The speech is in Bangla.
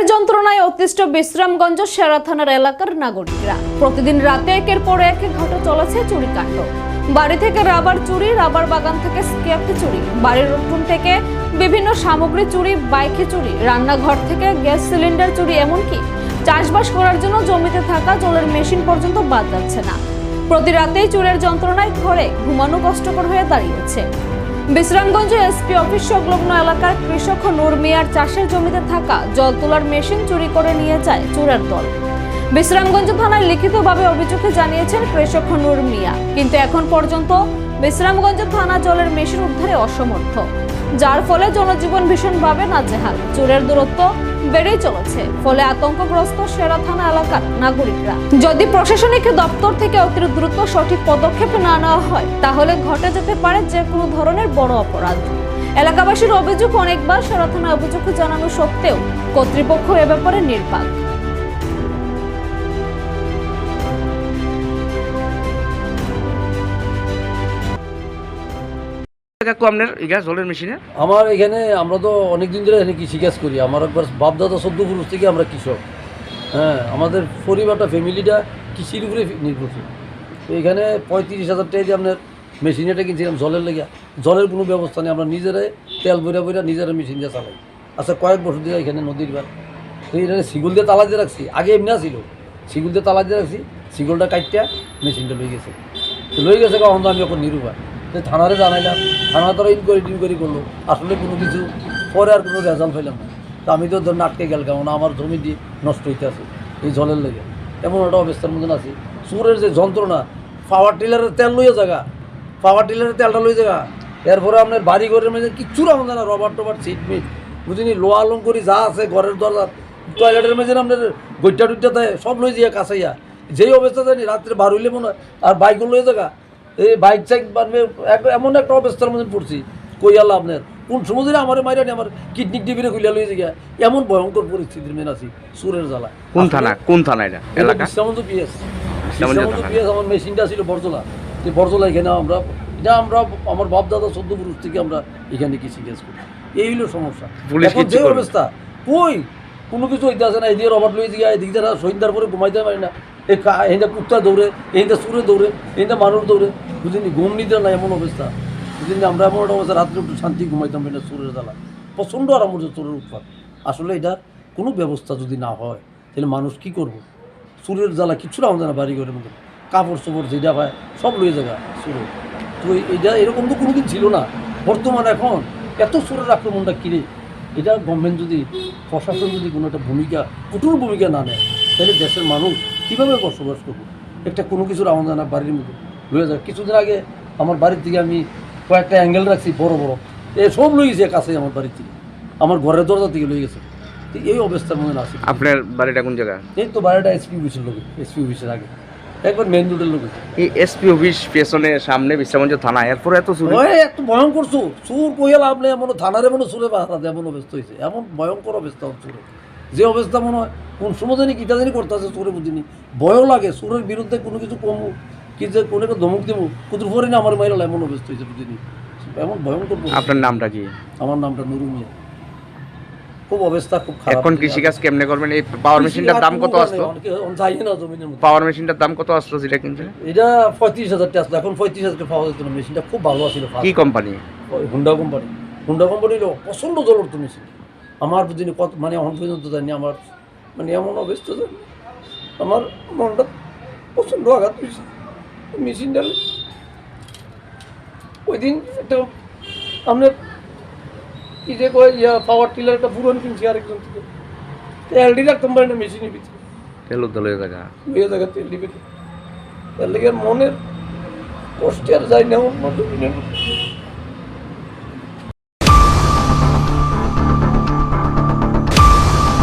চুলের যন্ত্রণায় অতিষ্ঠ বিশ্রামগঞ্জ সেরা থানার এলাকার নাগরিকরা। প্রতিদিন রাতে একের পর এক ঘটে চলেছে চুরি চুরিকাণ্ড। বাড়ি থেকে রাবার চুরি, রাবার বাগান থেকে স্কেপ চুরি, বাড়ির উঠোন থেকে বিভিন্ন সামগ্রী চুরি, বাইকে চুরি, রান্নাঘর থেকে গ্যাস সিলিন্ডার চুরি এমনকি চাষবাস করার জন্য জমিতে থাকা জলের মেশিন পর্যন্ত বাদ যাচ্ছে না। প্রতি রাতেই চুরের যন্ত্রণায় ঘরে ঘুমানো কষ্টকর হয়ে দাঁড়িয়েছে। বিশ্রামগঞ্জ এসপি অফিস সংলগ্ন এলাকার কৃষক নূর মিয়ার চাষের জমিতে থাকা জল তোলার মেশিন চুরি করে নিয়ে যায় চোরের দল। বিশ্রামগঞ্জ থানায় লিখিতভাবে অভিযোগে জানিয়েছেন কৃষক নূর মিয়া কিন্তু এখন পর্যন্ত বিশ্রামগঞ্জ থানা জলের মেশিন উদ্ধারে অসমর্থ। যার ফলে জনজীবন ভীষণভাবে নাজেহাল। চোরের দূরত্ব বেড়েই চলেছে, ফলে আতঙ্কগ্রস্ত সেরা থানা এলাকার নাগরিকরা। যদি প্রশাসনিক দপ্তর থেকে অতি দ্রুত সঠিক পদক্ষেপ না নেওয়া হয়, তাহলে ঘটে যেতে পারে যে কোনো ধরনের বড় অপরাধ। এলাকাবাসীর অভিযোগ অনেকবার সেরা থানায় অভিযোগ জানানো সত্ত্বেও কর্তৃপক্ষ এ ব্যাপারে নির্বাক। আমার এখানে আমরা তো অনেক দিন ধরে এখানে কৃষিকাজ করি। আমার একবার বাপদাদা চোদ্দ পুরুষ থেকে আমরা কৃষক। হ্যাঁ আমাদের পরিবারটা, ফ্যামিলিটা কৃষির উপরে নির্ভরশীল। তো এখানে পঁয়ত্রিশ হাজার টাকা দিয়ে আপনার মেশিন এটা কিনছিলাম জলের লেগে। জলের কোনো ব্যবস্থা নেই, আমরা নিজেরাই তেল বইরা বইরা নিজেরা মেশিন দিয়ে চালাই। আচ্ছা কয়েক বছর দিয়ে এখানে নদীর বার তো এখানে শিগুল দিয়ে তালা দিয়ে রাখছি। আগে এমনি ছিল শিগুল দিয়ে তালা দিয়ে রাখছি শিগুলটা কাটটা মেশিনটা লই গেছে। লই গেছে কখন তো আমি এখন নিরুপায়। তো থানারে জানাইলাম থানা তো ইনকোয়ারি টিনকোয়ারি করল। আসলে কোনো কিছু পরে আর কোনো রেজাল্ট পাইলাম না। তো আমি তো ধরুন আটকে গেল কেমন আমার জমি দিয়ে নষ্ট হইতে আছে এই জলের লেগে। এমন একটা অবস্থার মতন আছি। সুরের যে যন্ত্রণা পাওয়ার টিলারের তেল লইয়া জায়গা পাওয়ার টিলারের তেলটা লই জায়গা। এরপরে আপনার বাড়ি ঘরের মধ্যে কিচ্ছু রাখুন না রবার টবার সিট মিট বুঝিনি, লোহা, লঙ্করি যা আছে ঘরের দরজা টয়লেটের মধ্যে আপনার গৈটা টুইটা দেয়, সব লই যাইয়া কাছাইয়া। যেই অবস্থা জানি, রাত্রে বার হইলে মনে হয়, আর বাইকও লই জায়গা এই বাইক চাইক এক- এমন একটা অবস্থার মধ্যে পড়ছি কইয়ালা আপনার কোন সময় আমার মাইরা আমার কিডনি টিভিরে খুলিয়া লই জায়গা এমন ভয়ঙ্কর পরিস্থিতির মেন আছি সুরের জ্বালা। কোন থানা? কোন থানা এটা? এলাকা? বিশ্রামন্ত পিএস। বিশ্রামন্ত পিএস আমার মেশিনটা ছিল বরজলা। যে বরজলা এখানে আমরা এটা আমরা আমার বাপ দাদা চোদ্দ পুরুষ থেকে আমরা এখানে কি কাজ করি। এই হলো সমস্যা। এখন যে অবস্থা? কই? কোনো কিছু হইতে আছে না এদিকে রবার্ট লই দিয়ে এদিকে যারা সন্ধ্যার পরে ঘুমাইতে পারি না। এখানে কুত্তা দৌড়ে এখানে সুরে দৌড়ে এখানে মানুষ দৌড়ে বুঝিনি ঘুম নিতে না এমন অবস্থা বুঝিনি আমরা এমন একটা অবস্থা রাত্রে একটু শান্তি ঘুমাইতাম এটা সুরের জ্বালা প্রচণ্ড আরাম হচ্ছে চোরের উৎপাত আসলে এটা কোনো ব্যবস্থা যদি না হয় তাহলে মানুষ কি করব সুরের জ্বালা রাখুন না বাড়ি ঘরের মধ্যে কাপড় চোপড় যেটা পায় সব লয়ে যাবে সুরে তো এটা এরকম তো কোনোদিন ছিল না বর্তমান এখন এত সুরের আক্রমণটা কিরে এটা গভর্নমেন্ট যদি প্রশাসন যদি কোনো একটা ভূমিকা কঠোর ভূমিকা না নেয় তাহলে দেশের মানুষ কীভাবে বসবাস করব? একটা কোনো কিছুর না বাড়ির মধ্যে। লয়ে যায় কিছুদিন আগে আমার বাড়ির থেকে আমি কয়েকটা অ্যাঙ্গেল রাখছি বড় বড়। এ সব লই গেছে কাছে আমার বাড়ির থেকে আমার ঘরের দরজা থেকে লই গেছে। তো এই অবস্থার মধ্যে আছে আপনার বাড়িটা কোন জায়গা? এই তো বাড়িটা এসপি অফিসের লোকে এসপি অফিসের আগে। একবার মেন রোডের লোক এই এসপি অফিস পেছনে সামনে বিশ্রামগঞ্জ থানা এরপরে এত চুরি? ওই এত ভয়ঙ্কর সুর সুর কইয়া লাভ নেই এমন থানার এমন সুরে দেয় এমন অবস্থা হয়েছে এমন ভয়ঙ্কর অবস্থা হচ্ছে সুরে যে অবস্থা মনে হয় কোন সময় জানি কিটা জানি করতেছে সুরে বুঝিনি ভয়ও লাগে সুরের বিরুদ্ধে কোনো কিছু কমু কি যে কোনো একটা ধমক দেবো কুতুর পরে না আমার মাইরা এমন অবস্থা হয়েছে বুঝিনি এমন ভয়ঙ্কর আপনার নামটা কি? আমার নামটা নুরু মিয়া। খুব অবস্থা খুব খারাপ এখন কৃষিকাজ কেমনে করবেন? এই পাওয়ার মেশিনটার দাম কত আসতো যাই না জমিনের মধ্যে। পাওয়ার মেশিনটার দাম কত আসতো যেটা কিনছে এটা পঁয়ত্রিশ হাজার টাকা আসলো এখন পঁয়ত্রিশ হাজার টাকা পাওয়া যেত মেশিনটা খুব ভালো ছিল কি company Honda company Honda company হলো প্রচণ্ড জলর্ত মেশিন আমার বুঝিনি কত মানে এখন পর্যন্ত জানি আমার মানে এমন অবস্থা যে আমার মনটা প্রচণ্ড আঘাত হয়েছে মেশিনটা ওই দিন একটা আপনার কি যে কয় ইয়া পাওয়ার টিলার একটা পুরন কিনছি আরেকজন থেকে। এলডি রাখতাম পারি না মেশিনের ভিতরে। তেল উদ্দলের জায়গা দুই জায়গা তেল দিবে তার লেগে মনের কষ্টে আর যায় না মধ্যে।